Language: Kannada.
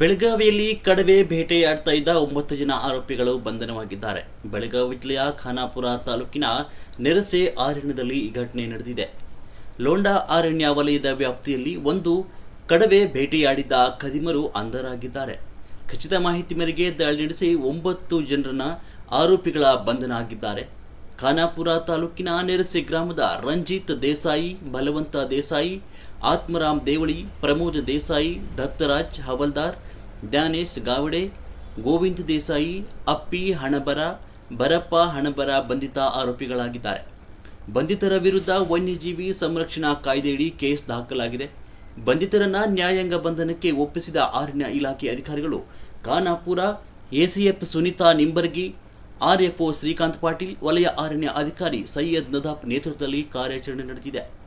ಬೆಳಗಾವಿಯಲ್ಲಿ ಕಡವೆ ಬೇಟೆಯಾಡ್ತಾ ಇದ್ದ ಒಂಬತ್ತು ಜನ ಆರೋಪಿಗಳು ಬಂಧನವಾಗಿದ್ದಾರೆ. ಬೆಳಗಾವಿ ಜಿಲ್ಲೆಯ ಖಾನಾಪುರ ತಾಲೂಕಿನ ನೆರಸೆ ಅರಣ್ಯದಲ್ಲಿ ಈ ಘಟನೆ ನಡೆದಿದೆ. ಲೋಂಡಾ ಅರಣ್ಯ ವಲಯದ ವ್ಯಾಪ್ತಿಯಲ್ಲಿ ಒಂದು ಕಡವೆ ಬೇಟೆಯಾಡಿದ್ದ ಕದಿಮರು ಅಂಧರಾಗಿದ್ದಾರೆ. ಖಚಿತ ಮಾಹಿತಿ ಮೇರೆಗೆ ದಾಳಿ ನಡೆಸಿ ಒಂಬತ್ತು ಜನರನ್ನ ಆರೋಪಿಗಳ ಬಂಧನ ಆಗಿದ್ದಾರೆ. ಖಾನಾಪುರ ತಾಲೂಕಿನ ನೆರಸೆ ಗ್ರಾಮದ ರಂಜಿತ್ ದೇಸಾಯಿ, ಬಲವಂತ ದೇಸಾಯಿ, ಆತ್ಮರಾಮ್ ದೇವಳಿ, ಪ್ರಮೋದ್ ದೇಸಾಯಿ, ದತ್ತರಾಜ್ ಹವಲ್ದಾರ್ ದ್ಯಾನೇಶ್ ಗಾವಡೆ, ಗೋವಿಂದ್ ದೇಸಾಯಿ, ಅಪ್ಪಿ ಹಣಬರ, ಬರಪ್ಪ ಹಣಬರ ಬಂಧಿತ ಆರೋಪಿಗಳಾಗಿದ್ದಾರೆ. ಬಂಧಿತರ ವಿರುದ್ಧ ವನ್ಯಜೀವಿ ಸಂರಕ್ಷಣಾ ಕಾಯ್ದೆಯಡಿ ಕೇಸ್ ದಾಖಲಾಗಿದೆ. ಬಂಧಿತರನ್ನ ನ್ಯಾಯಾಂಗ ಬಂಧನಕ್ಕೆ ಒಪ್ಪಿಸಿದ ಅರಣ್ಯ ಇಲಾಖೆ ಅಧಿಕಾರಿಗಳು ಖಾನಾಪುರ, ಎಸಿಎಫ್ ಸುನಿತಾ ನಿಂಬರ್ಗಿ, ಆರ್ಎಫ್ಒ ಶ್ರೀಕಾಂತ್ ಪಾಟೀಲ್, ವಲಯ ಅರಣ್ಯ ಅಧಿಕಾರಿ ಸೈಯದ್ ನದಾಫ್ ನೇತೃತ್ವದಲ್ಲಿ ಕಾರ್ಯಾಚರಣೆ ನಡೆದಿದೆ.